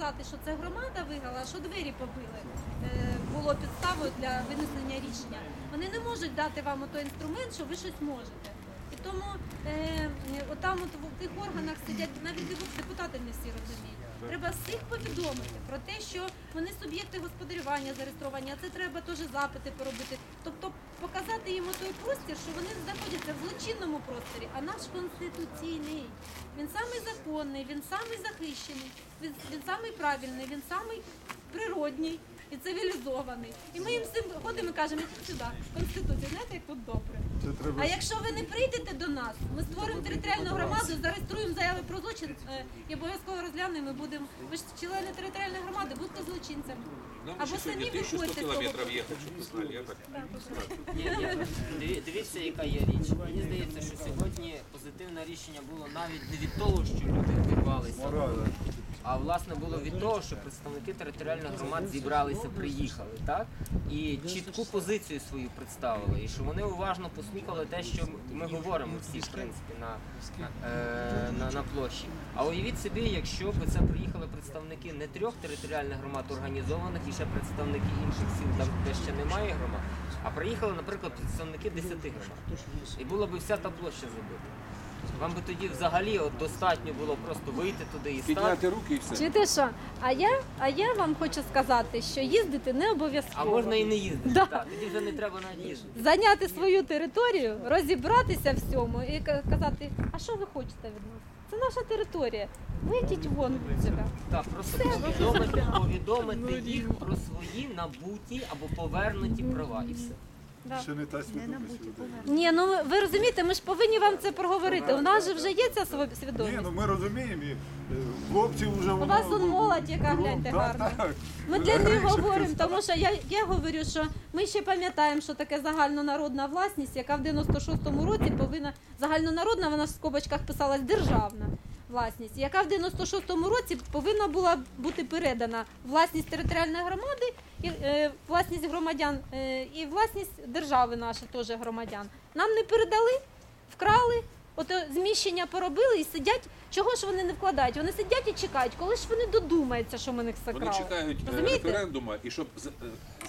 сказати, що це громада виграла, що двері побили. Е, було підставою для винесення рішення. Вони не можуть дати вам той інструмент, що ви щось можете. І тому е, отам от в тих органах сидять навіть депутати не всі розуміють. Треба всіх повідомити про те, що вони суб'єкти господарювання зареєстровані, а це треба теж запити поробити. Тобто показати їм той простір, що вони знаходяться в злочинному просторі, а наш конституційний. Він самий законний, він самий захищений, він, самий правильний, він самий природній і цивілізований. І ми їм всім ходимо і кажемо, ідіть сюди, в Конституцію, знаєте, як тут добре. Це треба А якщо ви не прийдете до нас, ми створимо територіальну громаду, зареєструємо заяви про злочин е, і обов'язково розглянемо. і Будемо ви ж члени територіальної громади, будьте злочинцями. Нам Або ще сьогодні самі 1100 виходьте з того. кілометрів їхати, щоб ви знали. Я так Ні, ні. Диві- Дивіться, яка є річ. Мені здається, що сьогодні позитивне рішення було навіть не від того, що люди відбувалися, морально. А власне було від того, що представники територіальних громад зібралися, приїхали, так? І чітку позицію свою представили, і що вони уважно послухали те, що ми говоримо всі, в принципі, на, е, на, на площі. А уявіть собі, якщо б це приїхали представники не трьох територіальних громад організованих і ще представники інших сіл, там де ще немає громад, а приїхали, наприклад, представники 10 громад. І була б вся та площа забита. Вам би тоді взагалі от достатньо було просто вийти туди і стати. підняти руки і все. Чуєте що? А я, а я вам хочу сказати, що їздити не обов'язково. А можна і не їздити. Да. Так, тоді вже не треба навіть їздити. Зайняти свою територію, розібратися в цьому і ка- казати, а що ви хочете від нас? Це наша територія. Вийдіть вон від себе. Так, просто повідомити, повідомити їх про свої набуті або повернуті права і все. Да. Ще не та свідомість людей. Ні, ну ви розумієте, ми ж повинні вам це проговорити. У нас же вже є ця сво- Ні, свідомість. ну ми розуміємо, і е, хлопці вже У вас он молодь, яка гляньте гарна. Ми для них говоримо, тому що я, я говорю, що ми ще пам'ятаємо, що таке загальнонародна власність, яка в 96-му році повинна загальнонародна, вона в скобочках писалась державна власність, яка в 96-му році повинна була бути передана власність територіальної громади, і, е, власність громадян е, і власність держави наших теж громадян. Нам не передали, вкрали. Ото зміщення поробили і сидять. Чого ж вони не вкладають? Вони сидять і чекають, коли ж вони додумаються, що ми них Вони чекають е, Розумієте? референдуму, і щоб е,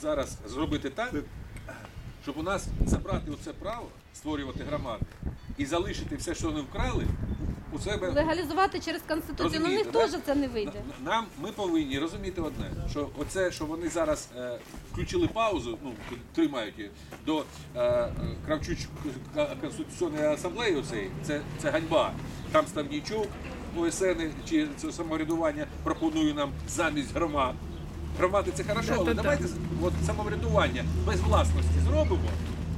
зараз зробити так, щоб у нас забрати оце право створювати громади і залишити все, що вони вкрали, у себе Легалізувати через конституцію. Ну в них Розумієте, теж це не вийде. Нам ми повинні розуміти одне, що оце, що вони зараз е, включили паузу, ну тримають її до е, Кравчуч конституційної асамблеї. Оцеї, це, це ганьба. Там Ставнічук, ОСН чи це самоврядування пропонує нам замість громад. Громади це хорошо, але давайте от самоврядування без власності зробимо.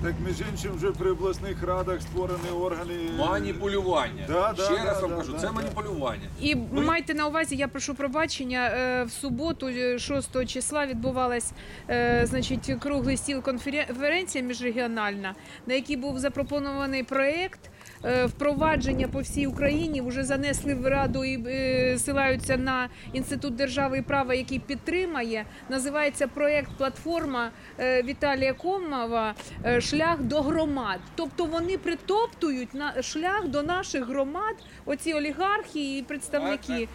Так між іншим вже при обласних радах створені органи. Маніпулювання. Да, да, Ще да, раз вам да, кажу, да, це да. маніпулювання. І майте на увазі, я прошу пробачення. е, В суботу, е, 6 числа, відбувалась е, значить, круглий стіл конференція міжрегіональна, на якій був запропонований проєкт. Е, Впровадження по всій Україні вже занесли в раду і е, силаються на інститут держави і права, який підтримає. Називається проєкт платформа е, Віталія Комова Шлях до громад. Тобто вони притоптують на шлях до наших громад, оці олігархи і представники.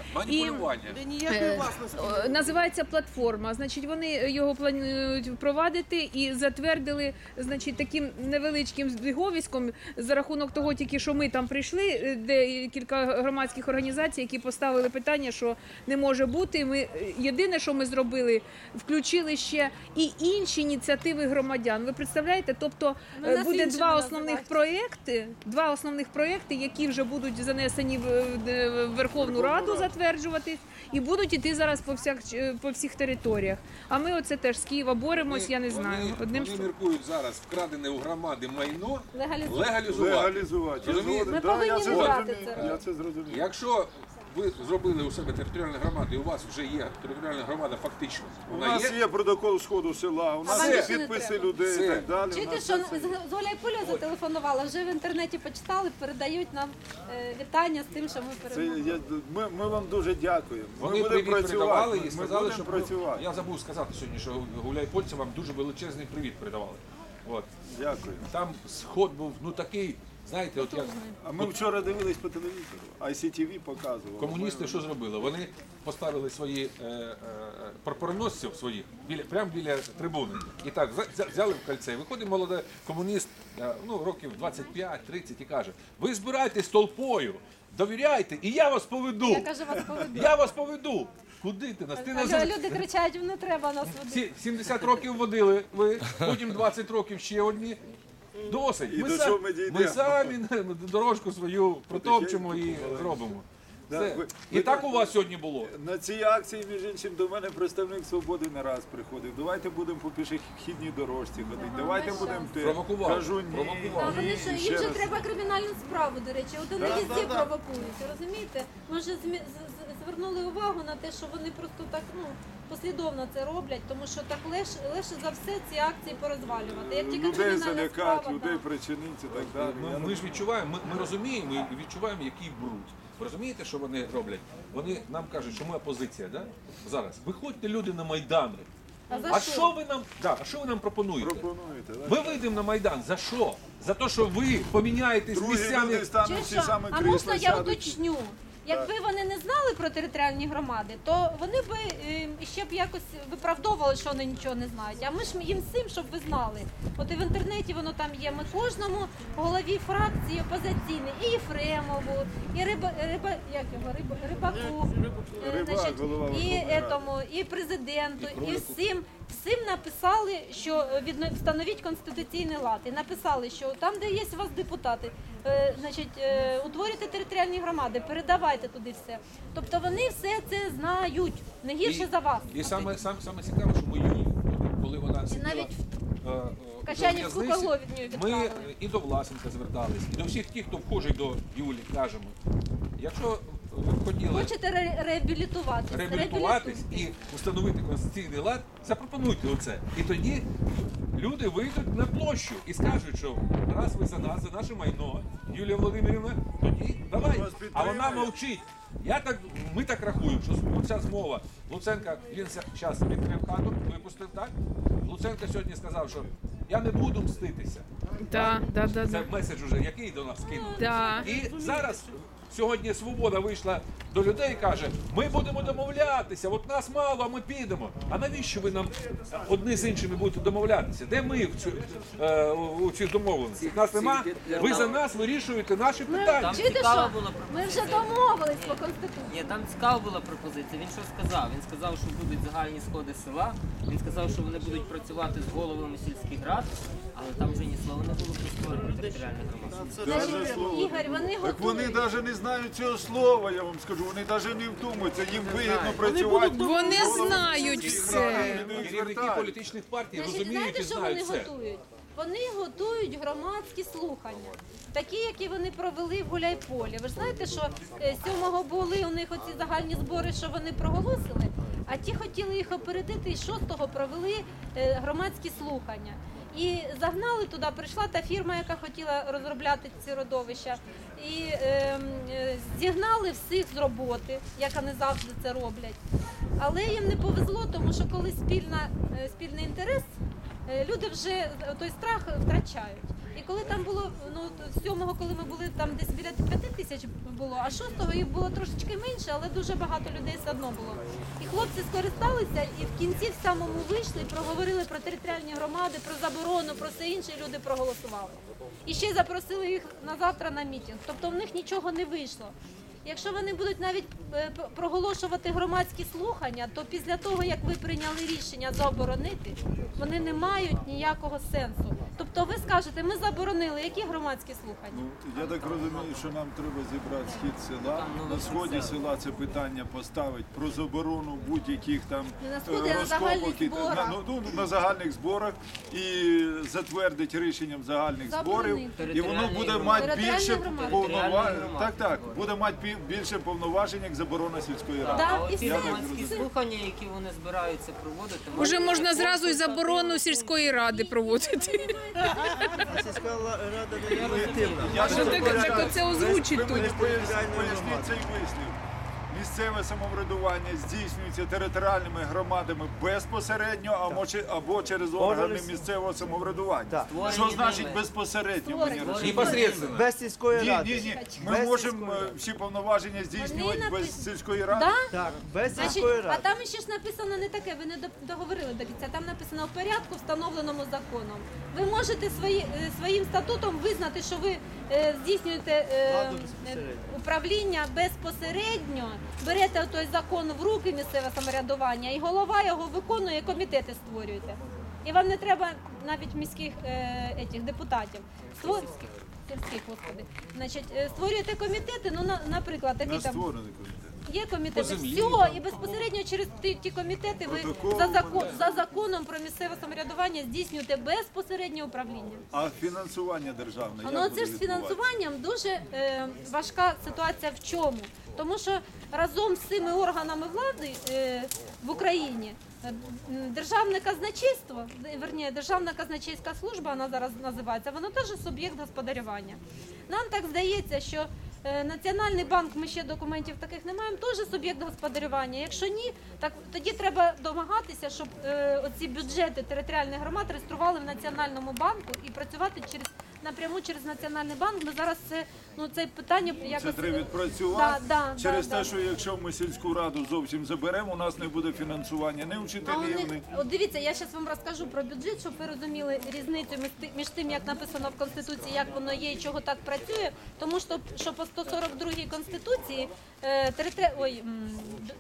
Е, Називається платформа. Значить, вони його планують впровадити і затвердили, значить, таким невеличким здвіговиськом за рахунок того, тільки що ми там прийшли, е, де кілька громадських організацій, які поставили питання, що не може бути. Ми е, єдине, що ми зробили, включили ще і інші ініціативи громадян. Ви представляєте? Тобто Ну, е, буде два основних проекти, два основних проекти, які вже будуть занесені в, в Верховну Раду затверджуватись, і будуть іти зараз по всіх по всіх територіях. А ми оце теж з Києва боремось. Я не знаю. Вони, Одним вони міркують зараз вкрадене у громади майно Легалізувати. легалізувати. Легалізувати. Ми повинні не брати це. Я це зрозумів. Якщо ви зробили у себе територіальну громаду, і у вас вже є територіальна громада, фактично У вона нас є. є протокол сходу села, у нас є підписи людей і так далі. У Чуєте, нас що все з Оля Пуля зателефонувала, вже в інтернеті почитали, передають нам е, вітання з тим, що ми Це перемогли. я, ми, ми вам дуже дякуємо. Ми Вони будемо привіт передавали і Ми сказали, будемо що працювати. я забув сказати сьогодні, що Гуляйпольцям вам дуже величезний привіт передавали. От Дякую. там сход був ну такий Знаєте, от як А ми вчора дивились по телевізору, ICTV показували. комуністи що зробили? Вони поставили свої е, е, прапороносців своїх біля прямо біля трибуни. І так взя- взяли в кольце. Виходить молодий комуніст, е, ну років 25-30 і каже: ви збирайтесь толпою, довіряйте, і я вас поведу. Я кажу, вас поведу. Я вас поведу. Куди ти нас? Ти нас А люди кричать, не треба нас водити. Сі- 70 років водили ви, потім 20 років ще одні. Досить. І до са- чого ми дійдемо? ми самі дорожку свою протопчемо і зробимо. Да, ви- І ви- так у вас сьогодні було. На цій акції, між іншим, до мене представник свободи не раз приходив. Давайте будемо по пішохідній дорожці ходити. Давайте будемо час. те. Провокував, Кажу, ні. провокував. А що, ні, їм ще раз. треба кримінальну справу, до речі. От вони Да, везде да, да. провокують, розумієте? Ми вже звернули увагу на те, що вони просто так ну, послідовно це роблять, тому що так легше, легше за все ці акції порозвалювати. Як тільки Людей кримінальна залякати, справа, людей да. причинити і так далі. Ми, ми ж відчуваємо, ми, ми розуміємо і відчуваємо, який бруд. Ви розумієте, що вони роблять? Вони нам кажуть, що ми опозиція, да? Зараз. Виходьте люди на майдани. А за А що? що ви нам, да, а що ви нам пропонуєте? пропонуєте, так? Ми вийдемо на майдан. За що? За те, що ви поміняєтесь Другі місцями. люди стануть Чи що? саме А крісла можна я сядуть. уточню? Якби вони не знали про територіальні громади, то вони б е, ще б якось виправдовували, що вони нічого не знають. А ми ж їм всім, щоб ви знали. От і в інтернеті воно там є. Ми кожному голові фракції опозиційний, і Єфремову, і риба, риба як його риба, рибаку, е, голова і, етому, і президенту, І всім. Всім написали, що відно- встановіть конституційний лад. І написали, що там, де є у вас депутати, значить, е, утворюйте територіальні громади, передавайте туди все. Тобто вони все це знають не гірше за вас. І саме, саме, саме цікаве, що ми коли вона сиділа навіть е, е, в Качанівську у від нього ми відправили. е, і до Власенка звертались, і до всіх тих, хто вхожий до Юлі, кажемо, якщо хотіли Хочете ре- реабілітуватись? реабілітуватись і встановити конституційний лад, запропонуйте оце. І тоді люди вийдуть на площу і скажуть, що раз ви за нас, за наше майно, Юлія Володимирівна, тоді давай. Вас А вона мовчить. Я так, ми так рахуємо, що ця змова Луценка, він зараз відкрив хату, випустив так. Луценко сьогодні сказав, що я не буду мститися. Да, да, да, Це да. меседж уже, який до нас кинув. Да. І зараз сьогодні свобода вийшла до людей і каже: ми будемо домовлятися, от нас мало, а ми підемо. А навіщо ви нам одні з іншими будете домовлятися? Де ми в цю, е, у цих домовленостях? Нас нема. Ви за нас вирішуєте наші питання. Там Чуєте, цікава що? була Ми вже домовились по конституції. Ні, там цікава була пропозиція. Він що сказав? Він сказав, що будуть загальні сходи села. Він сказав, що вони будуть працювати з головами сільських рад, але там вже ні слова не було про створення територіальних громад. Даже слово. Ігор, вони Так вони навіть не знають цього слова, я вам скажу. Вони навіть не вдумуються, їм вигідно працювати. Вони знають все. вони Керівники політичних партій Значить, розуміють знаєте, і що знають вони все. готують? Вони готують громадські слухання, такі, які вони провели в Гуляйполі. Ви ж знаєте, що е, 7-го були у них оці загальні збори, що вони проголосили, а ті хотіли їх опередити, і 6-го провели е, громадські слухання. І загнали туди, прийшла та фірма, яка хотіла розробляти ці родовища, і ем, е, зігнали всіх з роботи, як вони завжди це роблять. Але їм не повезло, тому що коли спільна, е, спільний інтерес, е, люди вже той страх втрачають. І коли там було ну сьомого, коли ми були там десь біля п'яти тисяч було, а шостого їх було трошечки менше, але дуже багато людей все одно було. І хлопці скористалися і в кінці в самому вийшли проговорили про територіальні громади, про заборону, про все інше. Люди проголосували. І ще запросили їх на завтра на мітинг. Тобто в них нічого не вийшло. Якщо вони будуть навіть е, проголошувати громадські слухання, то після того, як ви прийняли рішення заборонити, вони не мають ніякого сенсу. Тобто ви скажете, ми заборонили, які громадські слухання? Ну, я так розумію, що нам треба зібрати схід села. На сході села це питання поставити про заборону будь-яких там Не на е, сході, а на розкопок і та- на, ну, ну, на загальних зборах і затвердить рішенням загальних Заборонити. зборів. І воно буде Територіальні мати громади. більше Територіальні повноважень. Так, так, буде мати бі- більше повноважень, як заборона сільської ради. Да, і все. громадські слухання, які вони збираються проводити, Уже можна зразу і заборону сільської ради проводити. Сільська рада не легітимна. Я Ну, так- так оце озвучить тут. поясніть цей вислів. Місцеве самоврядування здійснюється територіальними громадами безпосередньо або, чи- або через органи місцевого самоврядування. Так. Що значить безпосередньо? Мені Непосредственно. Без сільської Ні, ради. ні, ні. Ми Без можемо сільської е, всі повноваження здійснювати напис- без сільської ради. Да? Так, без Значить, сільської а ради. там ще ж написано не таке, ви не до- договорили до кінця. Там написано в порядку, встановленому законом. Ви можете свої, е, своїм статутом визнати, що ви здійснюєте е, Владу е, безпосередньо. управління безпосередньо, берете той закон в руки місцеве самоврядування, і голова його виконує, комітети створюєте. І вам не треба навіть міських е, етих, депутатів. Створ... Сільських, господи. Значить, е, створюєте комітети, ну, на, наприклад, такі такий там створений комітет. Є комітети, землі, все, і безпосередньо через ті, ті комітети ви Протокол, за, закон, за законом про місцеве самоврядування здійснюєте безпосереднє управління. А фінансування державне. Ну це ж з відбуватися? фінансуванням дуже е, важка ситуація в чому? Тому що разом з цими органами влади е, в Україні е, м, державне казначейство, верні, державна казначейська служба, вона зараз називається, вона теж суб'єкт господарювання. Нам так здається, що Національний банк, ми ще документів таких не маємо, теж суб'єкт господарювання. Якщо ні, так тоді треба домагатися, щоб е, оці бюджети територіальних громад реєстрували в Національному банку і працювати через напряму через Національний банк. Ми зараз це ну це питання якось Це треба е, відпрацювати Да, да, через да, те, да. що якщо ми сільську раду зовсім заберемо, у нас не буде фінансування у вчителів, них, от дивіться, я зараз вам розкажу про бюджет, щоб ви розуміли різницю між тим, як написано в конституції, як воно є і чого так працює. Тому що, що по 142 конституції теритри... Ой,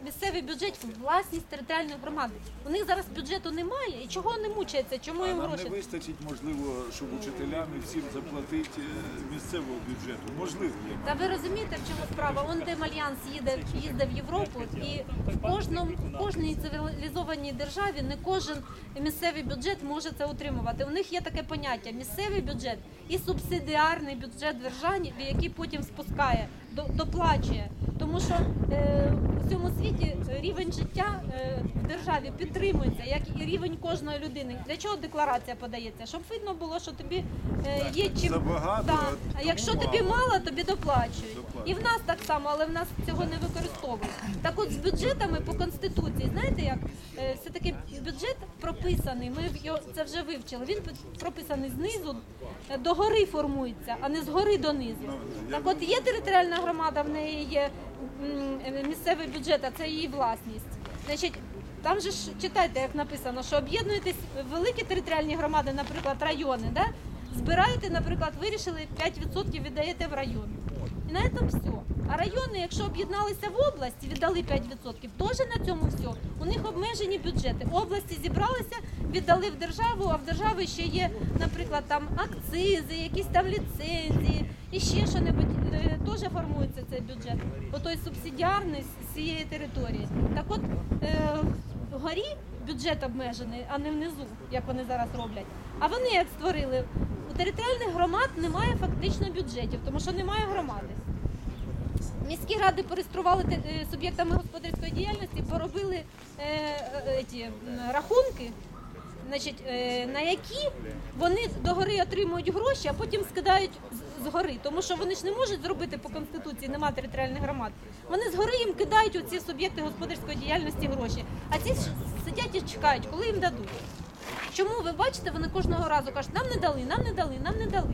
місцевий бюджет власність територіальної громади. У них зараз бюджету немає, і чого вони мучаються? Чому їм гроші? не вистачить, можливо, щоб учителям і всім заплатити е, місцевого бюджету. Можливо. Та ви розумієте, в чому справа? Он Демальянс їде, їздив в Європу, і в кожному в кожній цивілізованій державі не кожен місцевий бюджет може це утримувати. У них є таке поняття місцевий бюджет і субсидіарний бюджет держави, який потім спускає, доплачує. Тому що е, у цьому світі рівень життя е, в державі підтримується, як і рівень кожної людини. Для чого декларація подається? Щоб видно було, що тобі е, є чим Забагато, Да. а тому якщо мало. тобі мало, тобі доплачують. І в нас так само, але в нас цього не використовують. Так от з бюджетами по конституції, знаєте, як е, все таки бюджет прописаний. Ми його це вже вивчили. Він прописаний знизу е, до гори формується, а не з гори донизу. Так от є територіальна громада, в неї є е, місцевий бюджет, а це її власність. Значить, там же ж читайте, як написано, що об'єднуєтесь великі територіальні громади, наприклад, райони, да? збираєте, наприклад, вирішили 5% віддаєте в район. І на цьому все. А райони, якщо об'єдналися в області, віддали 5%, теж на цьому все. У них обмежені бюджети. Області зібралися, віддали в державу, а в держави ще є, наприклад, там акцизи, якісь там ліцензії і ще що-небудь. Е, Теж формується цей бюджет. Отой субсидіарний з цієї території. Так от е, вгорі бюджет обмежений, а не внизу, як вони зараз роблять. А вони як створили? У територіальних громад немає фактично бюджетів, тому що немає громади. Міські ради пореєстрували е, суб'єктами господарської діяльності, поробили е, е, ті, рахунки, значить, е, на які вони догори отримують гроші, а потім скидають згори. Тому що вони ж не можуть зробити по конституції, немає територіальних громад. Вони згори їм кидають у ці суб'єкти господарської діяльності гроші. А ці сидять і чекають, коли їм дадуть. Чому ви бачите, вони кожного разу кажуть, нам не дали, нам не дали, нам не дали.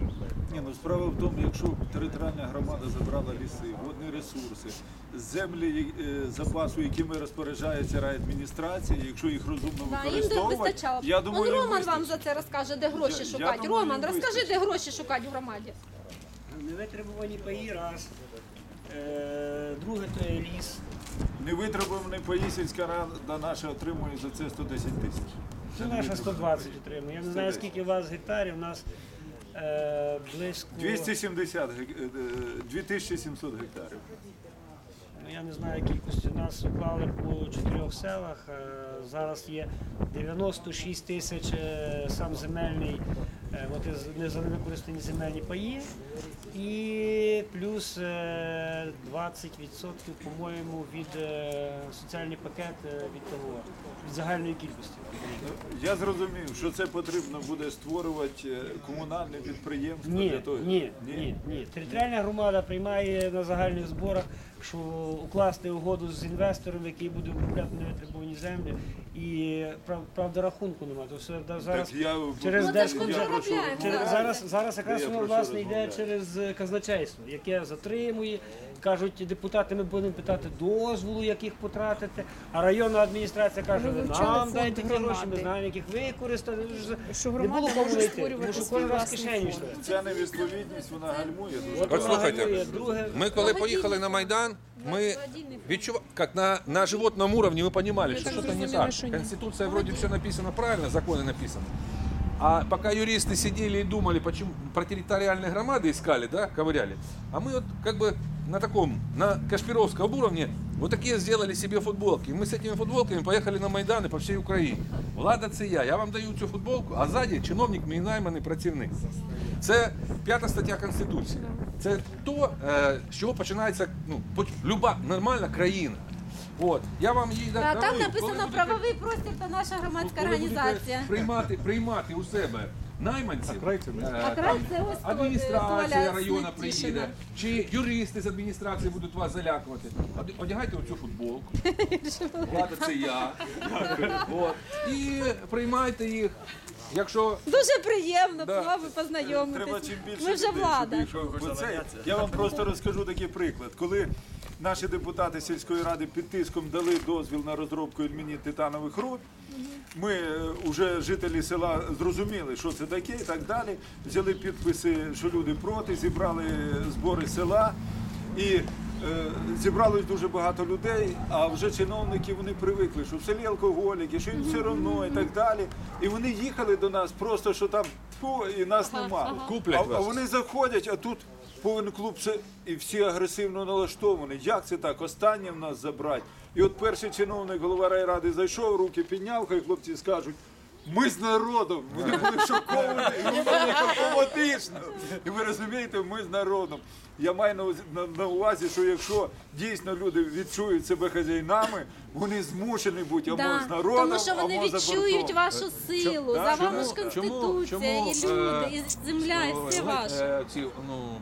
Ні, ну справа в тому, якщо територіальна громада забрала ліси, водні ресурси, землі е, запасу, якими розпоряджається райадміністрація, якщо їх розумно Да, їм використовувати, вистачало. я думаю, Он їм Роман вистачить. вам за це розкаже, де гроші Я- я шукати. думаю, Роман, їм розкажи, вистачить. де гроші шукати в громаді. Невитребувані паї раз. Е, друге то є ліс. Невитребуваний паї сільська рада наша отримує за це 110 тисяч. Це наша 120 отримує. Я не знаю, скільки у вас гектарів, у нас е, близько. 270, гек- е, е, 2700 гектарів. Ну, я не знаю кількості. Нас уклали по чотирьох селах. Е, зараз є 96 тисяч е, сам земельний, е, от із незавикористані земельні паї. І плюс е, 20%, по-моєму, від е, соціальний пакет е, від того, від загальної кількості. Я зрозумів, що це потрібно буде створювати е, комунальне підприємство для того. ні, ні, ні. Територіальна громада приймає на загальних зборах що укласти угоду з інвестором, який буде купляти невитребувані землі, і прав, правда рахунку немає. То все да, зараз Так я через Ну, це ж держбюджет. Через, зараз. зараз, зараз якраз Я воно про що власне йде розмовляю? через е, казначейство, яке затримує. Кажуть, депутати, ми будемо питати дозволу, як їх потратити. А районна адміністрація каже, Ми ви вивчали нам фонд дайте ті гроші, ми громади. знаємо, як їх використати. Що Не громада було кому може знайти, створювати тому що свій кожен раз власний кишені фонд. йшли. Ця невідповідність вона гальмує дуже. От От вона слухайте, гальмує. Друге, Мы когда поехали на Майдан, мы відчув... как на, на животном уровне мы понимали, что так что-то не зрозуміли, так. що ні. Конституция вроде все написано правильно, законы написаны. А пока юристы сидели и думали, почему про территориальные громады искали, да, ковыряли, а мы вот как бы на таком, на Кашпировском уровне вот такие сделали себе футболки. И мы с этими футболками поехали на Майданы по всей Украине. Влада це я. Я вам даю цю футболку, а ззаді чиновник мій найманий працівник. Це п'ята стаття Конституції. Це то, е, з чого починається ну, поч- люба нормальна країна. От. Я вам її А дарую. там Коли написано будете- правовий простір та наша громадська коли будете організація. Приймати, приймати у себе найманців. е, А край це ось Адміністрація району приїде, чи юристи з адміністрації будуть вас залякувати. Одягайте оцю футболку. Влада, це я. От. І приймайте їх. Якщо Дуже приємно Да. з вами Треба чим більше Ми вже людей влада. щоб бо це- Я вам просто розкажу такий приклад. Коли наші депутати сільської ради під тиском дали дозвіл на розробку ільмені титанових руд, ми вже жителі села зрозуміли, що це таке і так далі. Взяли підписи, що люди проти, зібрали збори села і. е, Зібралось дуже багато людей, а вже чиновники вони привикли, що в селі алкоголіки, що їм все одно і так далі. І вони їхали до нас просто, що там фу, і нас нема. Куплять а, а вони заходять, а тут повен клуб це і всі агресивно налаштовані. Як це так? Останнє в нас забрати. І от перший чиновник голова райради зайшов, руки підняв, хай хлопці скажуть. Ми з народом, вони були шоковані, і вони були автоматично. І ви розумієте, ми з народом. Я маю на, на, на увазі, що якщо дійсно люди відчують себе хазяїнами, вони змушені бути або Да, з народом, тому що вони або відчують бортом. вашу силу. Да, За вами ж конституція, чому, і люди, е, і земля, і все Е, ваше. е, Ці, ну,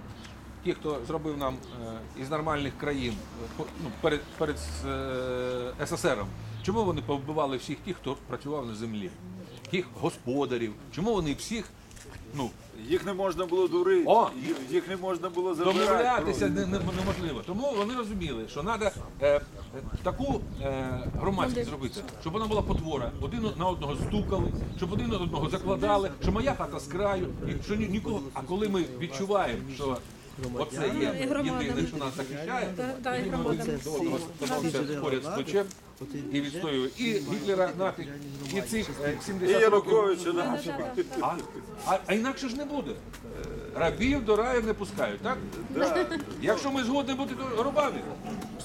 ті, хто зробив нам е, із нормальних країн е, ну, перед, перед е, СССРом, чому вони повбивали всіх тих, хто працював на землі? Тих господарів, чому вони всіх ну, Їх не можна було дурити, О! їх- не можна було забирати. домовлятися не- не- неможливо. Тому вони розуміли, що треба е, таку е, громадськість зробити, щоб вона була потвора. Один на одного стукали, щоб один на одного закладали, що моя хата з краю, і що ні- нікого. А коли ми відчуваємо, що оце є єдине, що нас захищає, і становимося поряд з плечем і відстоюємо і Гітлера нафіг, і цих е, І 70 років. Януковича нафіг. А, а, а інакше ж не буде. Рабів до раю не пускають, так? Якщо ми згодні бути то рабами,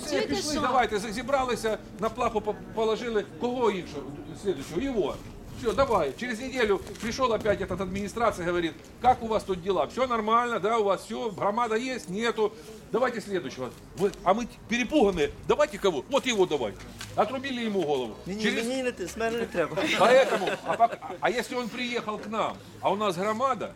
все, пішли, що? давайте, зібралися, на плаху по- положили, кого іншого, следующего, его. Все, давай. Через неделю пришел опять этот администрация, говорит, как у вас тут дела? Все нормально, да, у вас все, громада есть, нету. Давайте следующего. Вы- а мы перепуганные, давайте кого? Вот его давай. Отрубили ему голову. Ні, ні, Через- мені не ти, з мене не треба. Поэтому, а, пока- а если он приехал к нам, а у нас громада,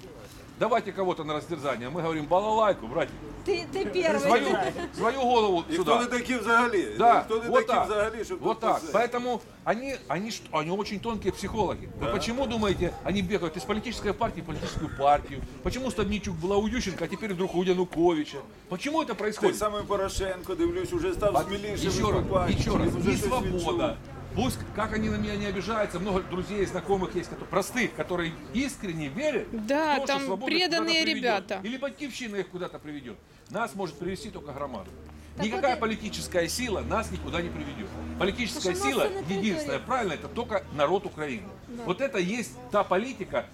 давайте кого-то на растерзание. Мы говорим балалайку, братья. Ти, ти перший. Свою, свою голову І хто не сюда. такі взагалі? Да, хто не вот такі так. взагалі, щоб Вот тут так. це? Поэтому они, они, что- они очень тонкие психологи. Вы почему думаете, они бегают из политической партии в политическую партию? Почему Стадничук была у Ющенко, а теперь вдруг у Януковича? Почему это Той происходит? самий Порошенко, дивлюсь, уже став смілішим Еще раз, виступати. еще раз, Вже не щось свобода. Пусть, как они на меня не обижаются, много друзей, знакомых есть, которые, простых, которые искренне верят Да, в то, там что свобода преданные ребята. Или батькивщина их куда-то приведет. Нас может привести только громада. Так Никакая вот политическая сила нас никуда не приведет. Политическая Потому что сила, единственная, правильно, это только народ Украины. Вот это есть та политика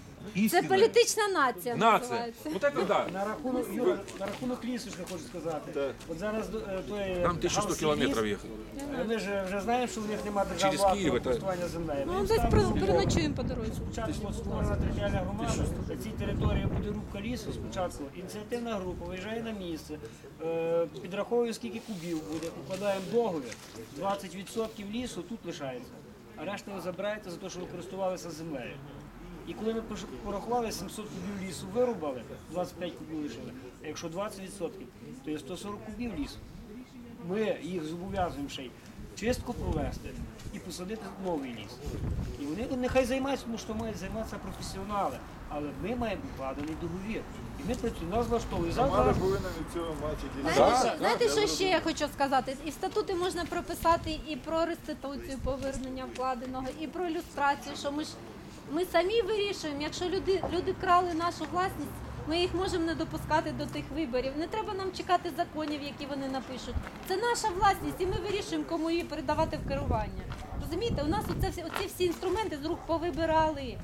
Це політична нація Нация. називається. Вот это да. На рахунок, Юра, на рахунок лісу, що хочу сказати. От зараз е, той Там 1100 галузький километров ліс, ехать. Ми ж вже знаємо, що у них немає Через державного Київ, акту це- користування землею. Ну, десь про- переночуємо по дорозі. Спочатку от створена територіальна громада, на цій території буде рубка лісу. Спочатку ініціативна група виїжджає на місце, е, підраховує, скільки кубів буде, укладаємо договір. 20% лісу тут лишається, а решта ви забираєте за те, що ви користувалися землею. І коли ми порахували 700 кубів лісу вирубали, 25 кубів лишили. А якщо 20%, то є 140 кубів лісу. ми їх зобов'язуємо ще й чистку провести і посадити новий ліс. І вони нехай займаються, тому що мають займатися професіонали. Але ми маємо укладений договір. І ми працюємо, нас влаштовує. Громада Завтра повинна від цього мати якісь. Знаєте, Да, що, знаєте, я що ще я хочу сказати? І в статути можна прописати і про реституцію повернення вкладеного, і про люстрацію. Що ми ж ми самі вирішуємо, якщо люди, люди крали нашу власність, ми їх можемо не допускати до тих виборів. Не треба нам чекати законів, які вони напишуть. Це наша власність, і ми вирішуємо, кому її передавати в керування. Розумієте, у нас оце всі, оці всі інструменти з рук повибирали.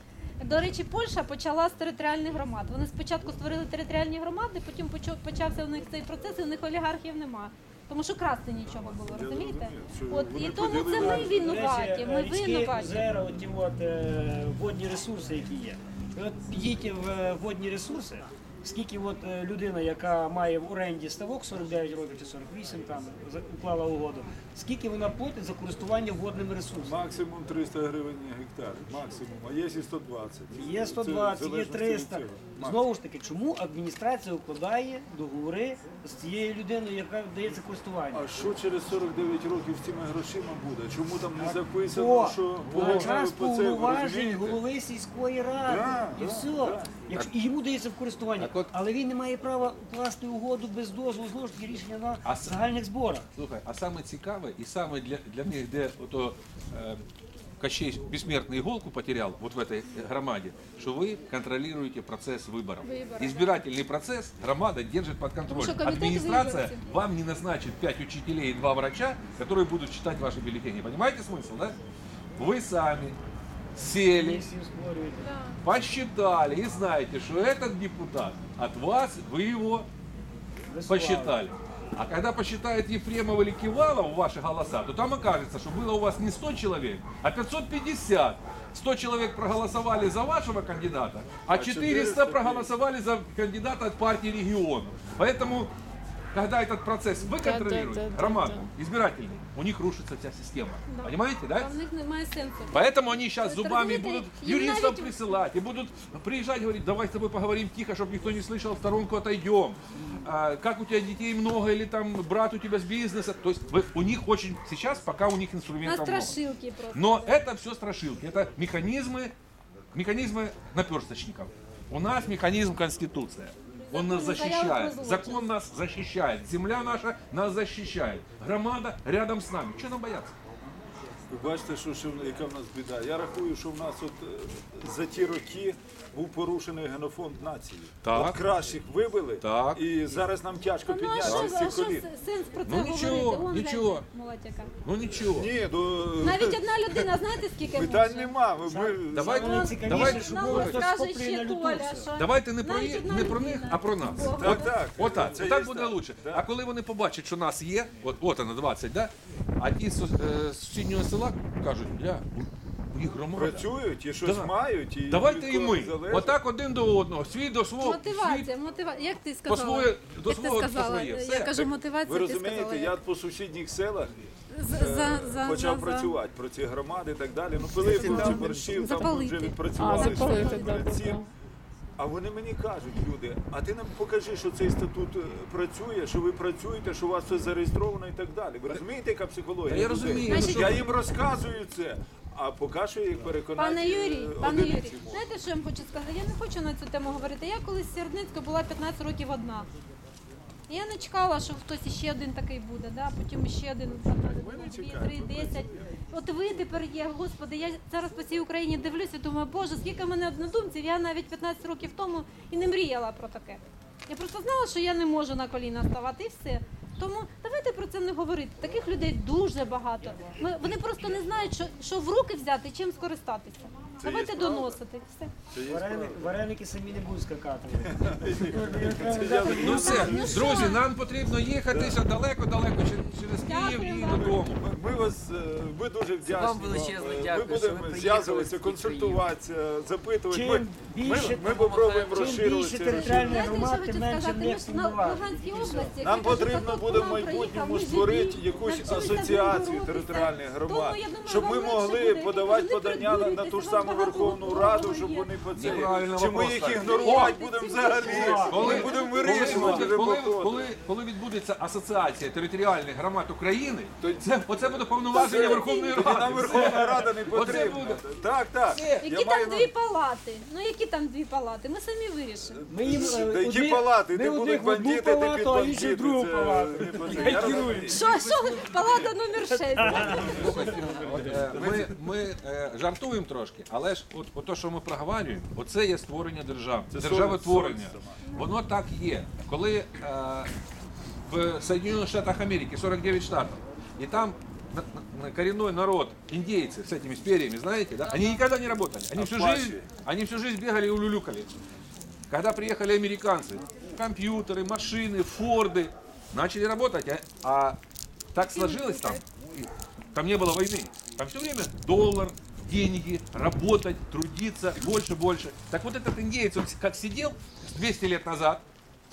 До речі, Польща почала з територіальних громад. Вони спочатку створили територіальні громади, потім почав- почався у них цей процес, і у них олігархів нема. Тому що красти нічого було, розумієте? От і тому це ми винуваті. Ми винуваті. озера, оті от, е, водні ресурси, які є. Ви От підіть в е, водні ресурси, скільки от е, людина, яка має в оренді ставок 49 років чи 48, там уклала угоду, скільки вона платить за користування водними ресурсами? Максимум 300 гривень гектар. Максимум. А є і 120. Є Це 120, в є 300. Знову ж таки, чому адміністрація укладає договори з цією людиною, яка дається користування? А що через 49 років з цими грошима буде? Чому там не записано, По, що якраз по по це голови сільської ради. Да, і да, все. да. Якщо, і йому дається в користування. Так от- Але він не має права укласти угоду без дозволу, знову ж таки рішення на А с- загальних зборах. Слухай, а саме цікаве і саме для, для них, де ото е, Кощей бессмертный иголку потерял вот в этой громаде, что вы контролируете процесс выборов. Выборов, Избирательный процесс громада держит под Потому контролем. что комитеты Администрация выборов. вам не назначит 5 учителей и 2 врача, которые будут читать ваши бюллетени. Понимаете смысл, да? Вы сами сели, посчитали и знаете, что этот депутат от вас, вы его посчитали. А когда посчитает Ефремов или Кивалов ваши голоса, то там окажется, что было у вас не 100 человек, а 550. 100 человек проголосовали за вашего кандидата, а 400 проголосовали за кандидата от партии региона. Поэтому, когда этот процесс вы контролируете, громаду, избирательный, у них рушится вся система. Понимаете, А да? них немає сенсу. Поэтому они сейчас зубами будут юристов присылать и будут приезжать, говорить, давай с тобой поговорим тихо, чтобы никто не слышал, в сторонку отойдем. А, как у тебя детей много или там брат у тебя с бизнеса. То есть вы- у них очень сейчас, пока у них инструментов много. просто. Но это все страшилки, это механизмы, механизмы наперсточников. У нас механизм Конституция. Он нас защищает. Закон нас защищает. Земля наша нас защищает. Громада рядом с нами. Чего нам бояться? Ви бачите, що, що яка в нас біда. Я рахую, що в нас от е, за ті роки був порушений генофонд нації. Так. От кращих вибили, Так. і зараз нам тяжко Ну а піднятися що, з а цих що колін. сенс про це Ну, говорити? нічого, Он, нічого. гляньте, молодь яка. Ну ничего. Ні, до Навіть одна людина, знаєте, скільки питань може? нема. Ми, ми, Давайте, найцікавіше, давайте, Нам хтось розкаже ще Толя, що Давайте не про, навіть їх- одна не про них, людина. а про нас. Так, так. Отак, Це отак є буде так. лучше. А коли вони побачать, що нас є, от, от вона 20, да? А ті з, е, з сусіднього села кажуть, бля, у, у них громада. працюють і щось Да. мають. І Давайте від і ми. залежить. Отак один до одного, свій до свого. Мотивація, мотивація. Як ти сказала? своє- до Як ти свого, до сказала? своє. Я кажу мотивація, Ви ти розумієте, сказала. я по сусідніх селах За- е, за- за- почав за- працювати про ці громади і так далі. Ну, Пилипівці, борщів, там Запалити. вже відпрацювали. А, запалити, що да, перед да, цим. А вони мені кажуть, люди, а ти нам покажи, що цей статут е, працює, що ви працюєте, що у вас все зареєстровано і так далі. Ви розумієте, яка психологія? Я розумію, Я їм розказую це, а поки що я їх переконати. Пане Юрій, пане Юрій, знаєте, що я вам хочу сказати? Я не хочу на цю тему говорити. Я колись з була 15 років одна. І Я не чекала, що хтось іще один такий буде, да? потім іще один, там, не дві, чекаєте, три, десять. От ви тепер є, господи, я зараз по цій Україні дивлюся думаю, боже, скільки в мене однодумців, я навіть 15 років тому і не мріяла про таке. Я просто знала, що я не можу на коліна ставати і все. Тому давайте про це не говорити. Таких людей дуже багато. Ми, вони просто не знають, що, що в руки взяти, чим скористатися. Це давайте доносити. Все. Це є Варени- справа. Вареники самі не будуть скакати. Ну все, Ну друзі, нам потрібно їхати ще далеко-далеко через- через Київ Дякую і вам. додому. Ми, ми вас е, ми дуже вдячні. Вам величезне Е, дякую, Ми що ви будемо приїхали зв'язуватися, консультуватися, запитувати. Чим Ми, більше- ми, ми попробуємо чим більше це територіальних розширювати. Знаєте, хочу менше сказати? в них ж на повноважень. Луганській області, Нам потрібно будемо в майбутньому створити якусь асоціацію територіальних громад, щоб ми могли подавати подання на, на ту ж придуритеся, саму Верховну Раду, щоб вони по це. Неправильно Чи ми вопрос їх ставите. ігнорувати будемо взагалі? Коли, Ми будемо вирішувати коли, коли, коли, коли відбудеться асоціація територіальних громад України, То- це, оце буде повноваження Верховної Тоді нам Верховна Рада не потрібна. буде. Так, так. Все. Я Які маю там на- дві палати? Ну які там дві палати? Ми самі вирішимо. Ми їм Та які палати? Ти ми будуть одних в одну бандити, ти палату, під а інші бандити. другу Це палату. не потрібно. Я розумію. Що, що? Палата номер 6. Е, Ми, ми е, жартуємо трошки, але ж от, от то, що ми проговорюємо, оце є створення держав, Це державотворення. совість Воно так є. Коли е, в Соединенных Штатах Америки 49 штатов, и там на- на- на коренной народ, индейцы с этими с перьями, знаете, да, они никогда не работали. Они всю Апачи. жизнь, они всю жизнь бегали и улюлюкали. Когда приехали американцы, компьютеры, машины, форды, начали работать, а, а так сложилось там, и там не было войны, там все время доллар, деньги, работать, трудиться, больше, больше. Так вот этот индеец, он как сидел 200 лет назад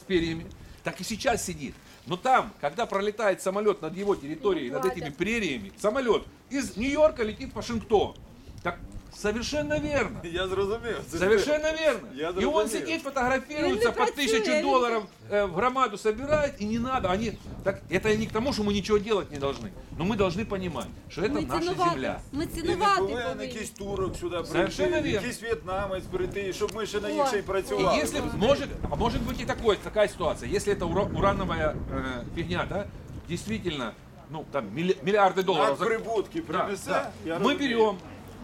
с перьями, так и сейчас сидит. Но там, когда пролетает самолет над его территорией, над этими прериями, самолет из Нью-Йорка летит в Вашингтон. Так совершенно верно. Я зрозумів. Це Совершенно верно. Я и он зрозумів. сидит, фотографируется, Він по не працює, тысячу він- долларов э, в громаду собирает, и не надо. Они, так, это не к тому, что мы ничего делать не должны. Но мы должны понимать, что это Ми наша цінувати, земля. ми І не цінувати повинен повинні. якийсь турок сюди Совершенно прийти, вірно. якийсь в'єтнамець прийти, щоб ми ще на О. їх ще й И працювали. если может, а может быть и такой, такая ситуация, если это ура- урановая э, фигня, да, действительно, ну там милли- миллиарды долларов. за- Надприбутки Да, принесе. да. я Мы розумію. берем,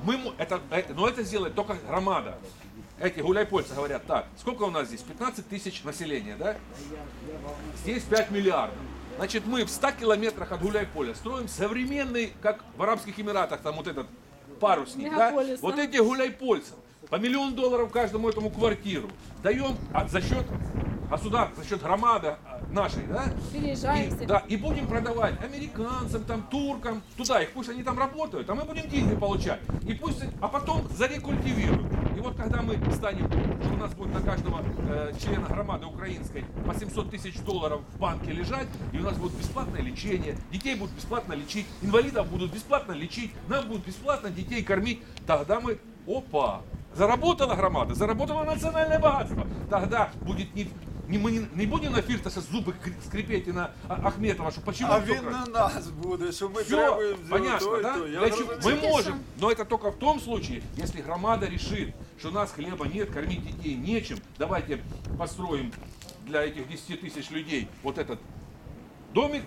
мы, это, это- но это сделает только громада. Эти гуляйпольцы говорят, так, сколько у нас здесь? 15 тысяч населения, да? Здесь 5 миллиардов. Значит, мы в 100 километрах от Гуляйполя строим современный, как в Арабских Эмиратах, там вот этот парусник, да? Вот эти гуляйпольцам по миллион долларов каждому этому квартиру даем а, за счет государства, за счет громады а, нашей, да? Переезжаем И, да, и будем продавать американцам, там, туркам, туда их, пусть они там работают, а мы будем деньги получать. И пусть, а потом зарекультивируют. И вот когда мы станем, что у нас будет на каждого э, члена громады украинской по 700 тысяч долларов в банке лежать, и у нас будет бесплатное лечение, детей будут бесплатно лечить, инвалидов будут бесплатно лечить, нам будут бесплатно детей кормить, тогда мы, опа, заработала громада, заработало национальное богатство. Тогда будет не, не мы не, не будем на Фиртаса зубы кр- скрипеть и на А- Ахметова, что почему А кто він крал? на нас буде, що ми Все, требуємо понятно, то, і да? то. Я Для чего- розумію. Мы можем, но это только в том случае, если громада решит, что у нас хлеба нет, кормить детей нечем, давайте построим для этих 10 тысяч людей вот этот домик,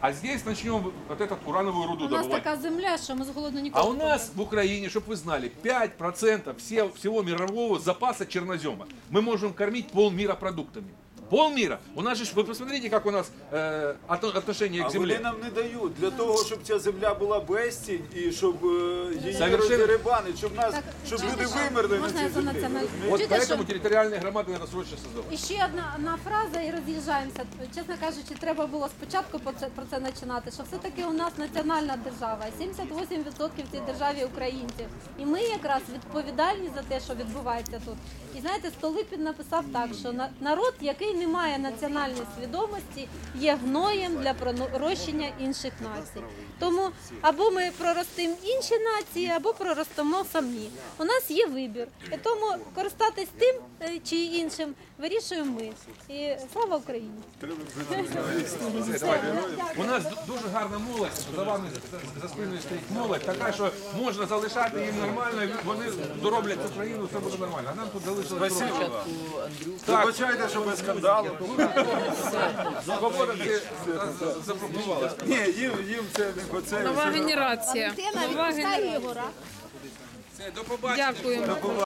а здесь начнем вот этот урановую руду У нас добывать. така земля, що ми з голоду ніколи. А у нас в Украине, чтобы вы знали, 5% все, всего мирового запаса чернозема. Мы можем кормить полмира продуктами. Полмира. У нас же, ж- вы посмотрите, как у нас э, ото- отношение А к вони земле. нам не дають для того, щоб ця земля була безцінь і щоб е, її Совершенно- роздеребанити, щоб нас, Так, щоб чуєте, люди що? вимерли на Можна цій я за землі. національну- розумієте? Вот Чуєте, поэтому що- территориальные громады надо срочно создавать. І ще одна, одна фраза і роз'їжджаємося. Чесно кажучи, треба було спочатку про це, про це починати, що все-таки у нас національна держава, 78% в цій державі українців. І ми якраз відповідальні за те, що відбувається тут. І знаєте, Столипін написав так, що на- народ, який не має національної свідомості, є гноєм для пророщення інших націй. Тому або ми проростимо інші нації, або проростемо самі. У нас є вибір. І тому користатись тим е, чи іншим вирішуємо ми. І слава Україні! У нас дуже гарна молодь, за вами за- спиною стоїть молодь, така, що можна залишати їм нормально, і вони дороблять Україну, все буде нормально. А нам тут. Так, Вибачайте, що без скандалу. свобода це. Ні, їм, їм це не по це. Нова генерація. Нова генерація. До побачення. Дякуємо.